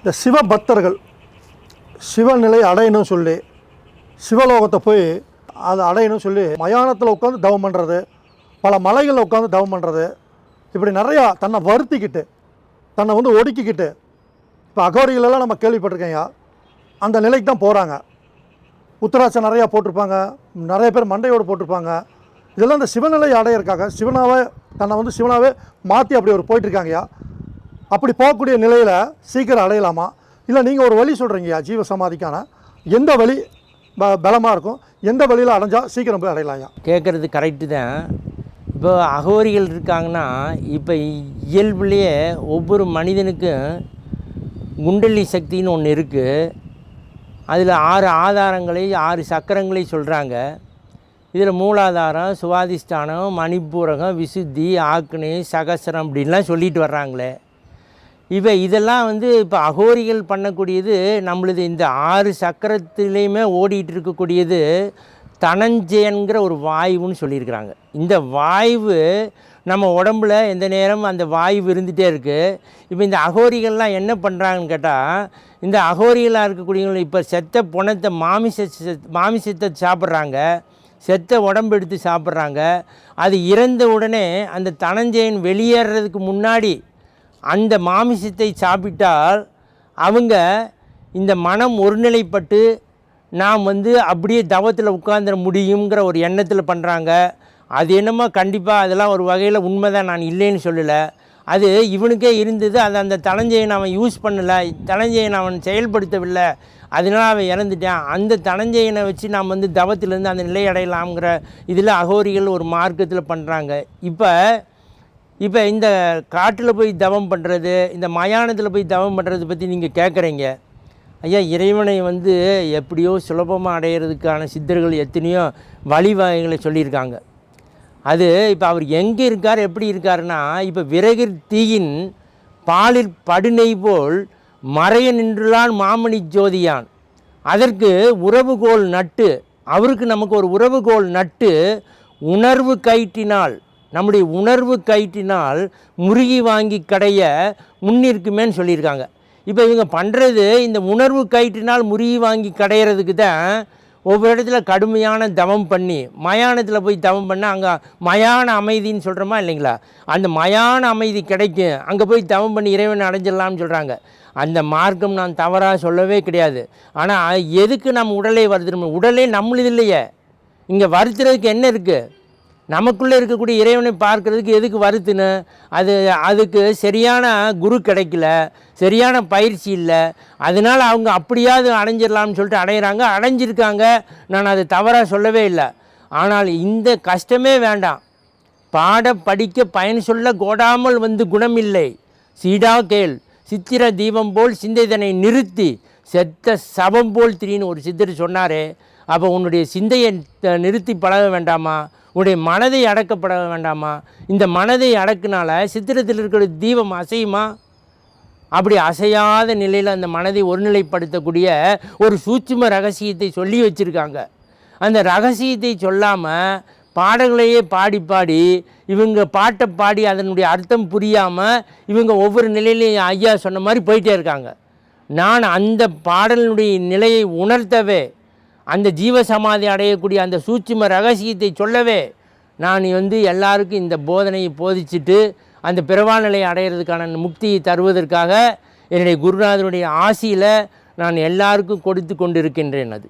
இந்த சிவ பக்தர்கள் சிவநிலை அடையணும் சொல்லி சிவலோகத்தை போய் அதை அடையணும் சொல்லி மயானத்தில் உட்காந்து தவம் பண்ணுறது பல மலைகளில் உட்காந்து தவம் பண்ணுறது இப்படி நிறையா தன்னை வருத்திக்கிட்டு தன்னை வந்து ஒடுக்கிக்கிட்டு இப்போ அகோரிகளெல்லாம் நம்ம கேள்விப்பட்டிருக்கேங்க அந்த நிலைக்கு தான் போகிறாங்க உத்தராட்சம் நிறையா போட்டிருப்பாங்க நிறைய பேர் மண்டையோடு போட்டிருப்பாங்க. இதெல்லாம் இந்த சிவநிலை அடையிறக்காக சிவனாவே தன்னை வந்து சிவனாவே மாற்றி அப்படி ஒரு போயிட்டுருக்காங்கய்யா அப்படி போகக்கூடிய நிலையில் சீக்கிரம் அடையலாமா? இல்லை நீங்கள் ஒரு வழி சொல்கிறீங்கய்யா ஜீவ சமாதிக்கான. எந்த வழி ப பலமாக இருக்கும்? எந்த வழியில் அடைஞ்சால் சீக்கிரம் போய் அடையலாம்யா கேட்குறது கரெக்டு தான். இப்போ அகோரிகள் இருக்காங்கன்னா இப்போ இயல்புலேயே ஒவ்வொரு மனிதனுக்கும் குண்டலி சக்தின்னு ஒன்று இருக்குது அதில் ஆறு ஆதாரங்களை ஆறு சக்கரங்களை சொல்கிறாங்க இதில் மூலாதாரம் சுவாதிஷ்டானம் மணிப்பூரகம் விசுத்தி ஆக்னி சகசரம் அப்படின்லாம் சொல்லிட்டு வர்றாங்களே. இப்போ இதெல்லாம் வந்து இப்போ அகோரிகள் பண்ணக்கூடியது நம்மளுது இந்த ஆறு சக்கரத்துலேயுமே ஓடிட்டு இருக்கக்கூடியது தனஞ்சயன்கிற ஒரு வாயுன்னு சொல்லியிருக்கிறாங்க. இந்த வாய்வு நம்ம உடம்புல எந்த நேரம் அந்த வாயு இருந்துகிட்டே இருக்குது இப்போ இந்த அகோரிகள்லாம் என்ன பண்ணுறாங்கன்னு கேட்டால் இந்த அகோரிகளாக இருக்கக்கூடியவங்க இப்போ செத்த புணத்தை மாமிச மாமிசத்தை சாப்பிட்றாங்க. செத்த உடம்பு எடுத்து சாப்பிட்றாங்க. அது இறந்த உடனே அந்த தனஞ்சயன் வெளியேறதுக்கு முன்னாடி அந்த மாமிசத்தை சாப்பிட்டால் அவங்க இந்த மனம் ஒருநிலைப்பட்டு நாம் வந்து அப்படியே தவத்தில் உட்காந்துட முடியுங்கிற ஒரு எண்ணத்தில் பண்ணுறாங்க அது என்னமோ கண்டிப்பாக அதெல்லாம் ஒரு வகையில் உண்மைதான் நான் இல்லைன்னு சொல்லலை. அது இவனுக்கே இருந்தது அது அந்த தனஞ்சயன் அவன் யூஸ் பண்ணலை தனஞ்சயன் அவன் செயல்படுத்தவில்லை. அதனால் அவன் இறந்துட்டான். அந்த தனஞ்சயனை வச்சு நாம் வந்து தவத்திலேருந்து அந்த நிலை அடையலாம்ங்கிற இதில் அகோரிகள் ஒரு மார்க்கத்தில் பண்ணுறாங்க இப்போ இப்போ இந்த காட்டில் போய் தவம் பண்ணுறது இந்த மயானத்தில் போய் தவம் பண்ணுறது பற்றி நீங்கள் கேட்குறீங்க ஐயா இறைவனை வந்து எப்படியோ சுலபமாக அடையிறதுக்கான சித்தர்கள் எத்தனையோ வழிவகைகளை சொல்லியிருக்காங்க. அது இப்போ அவர் எங்கே இருக்கார் எப்படி இருக்காருன்னா இப்போ விறகிர் தீயின் பாலில் படுநெய் போல் மறைய நின்றுளான் மாமணி ஜோதியான். அதற்கு உறவுகோல் நட்டு அவருக்கு நமக்கு ஒரு உறவுகோல் நட்டு உணர்வு கயிற்றினால் நம்முடைய உணர்வு கயிற்றினால் முருகி வாங்கி கடைய முன்னிற்குமேன்னு சொல்லியிருக்காங்க. இப்போ இவங்க பண்ணுறது இந்த உணர்வு கயிற்றினால் முருகி வாங்கி கடையிறதுக்கு தான் ஒவ்வொரு இடத்துல கடுமையான தவம் பண்ணி மயானத்தில் போய் தவம் பண்ணால் அங்கே மயான அமைதின்னு சொல்கிறோமா இல்லைங்களா? அந்த மயான அமைதி கிடைக்கும். அங்கே போய் தவம் பண்ணி இறைவனை அடைஞ்சிடலாம்னு சொல்கிறாங்க அந்த மார்க்கம் நான் தவறாக சொல்லவே கிடையாது. ஆனால் எதுக்கு நம்ம உடலே வருத்தணும் உடலே நம்மளுது இல்லையே. இங்கே வருத்துறதுக்கு என்ன இருக்குது நமக்குள்ளே இருக்கக்கூடிய இறைவனை பார்க்கறதுக்கு எதுக்கு வருத்துன்னு? அது அதுக்கு சரியான குரு கிடைக்கல சரியான பயிற்சி இல்லை. அதனால் அவங்க அப்படியாவது அடைஞ்சிடலாம்னு சொல்லிட்டு அடையிறாங்க. அடைஞ்சிருக்காங்க. நான் அதை தவறாக சொல்லவே இல்லை. ஆனால் இந்த கஷ்டமே வேண்டாம். பாட படிக்க பயன் சொல்ல கோடாமல் வந்து குணமில்லை சீடா கேள். சித்திர தீபம் போல் சிந்தைதனை நிறுத்தி செத்த சபம் போல் திரின்னு ஒரு சித்தர் சொன்னாரே. அப்போ உன்னுடைய சிந்தையை நிறுத்தி பழக வேண்டாமா? உடைய மனதை அடக்கப்பட வேண்டாமா? இந்த மனதை அடக்குனால சித்திரத்தில் இருக்கிற தீபம் அசையுமா? அப்படி அசையாத நிலையில் அந்த மனதை ஒருநிலைப்படுத்தக்கூடிய ஒரு சூட்சும ரகசியத்தை சொல்லி வச்சுருக்காங்க. அந்த ரகசியத்தை சொல்லாமல் பாடங்களையே பாடி பாடி இவங்க பாட்டை பாடி அதனுடைய அர்த்தம் புரியாமல் இவங்க ஒவ்வொரு நிலையிலையும் ஐயா சொன்ன மாதிரி போயிட்டே இருக்காங்க. நான் அந்த பாடலினுடைய நிலையை உணர்த்தவே அந்த ஜீவசமாதி அடையக்கூடிய அந்த சூட்சும ரகசியத்தை சொல்லவே நான் வந்து எல்லாருக்கும் இந்த போதனையை போதிச்சுட்டு அந்த பிறவாநிலையை அடையிறதுக்கான முக்தியை தருவதற்காக என்னுடைய குருநாதனுடைய ஆசியில் நான் எல்லாருக்கும் கொடுத்து கொண்டிருக்கின்றேன் அது.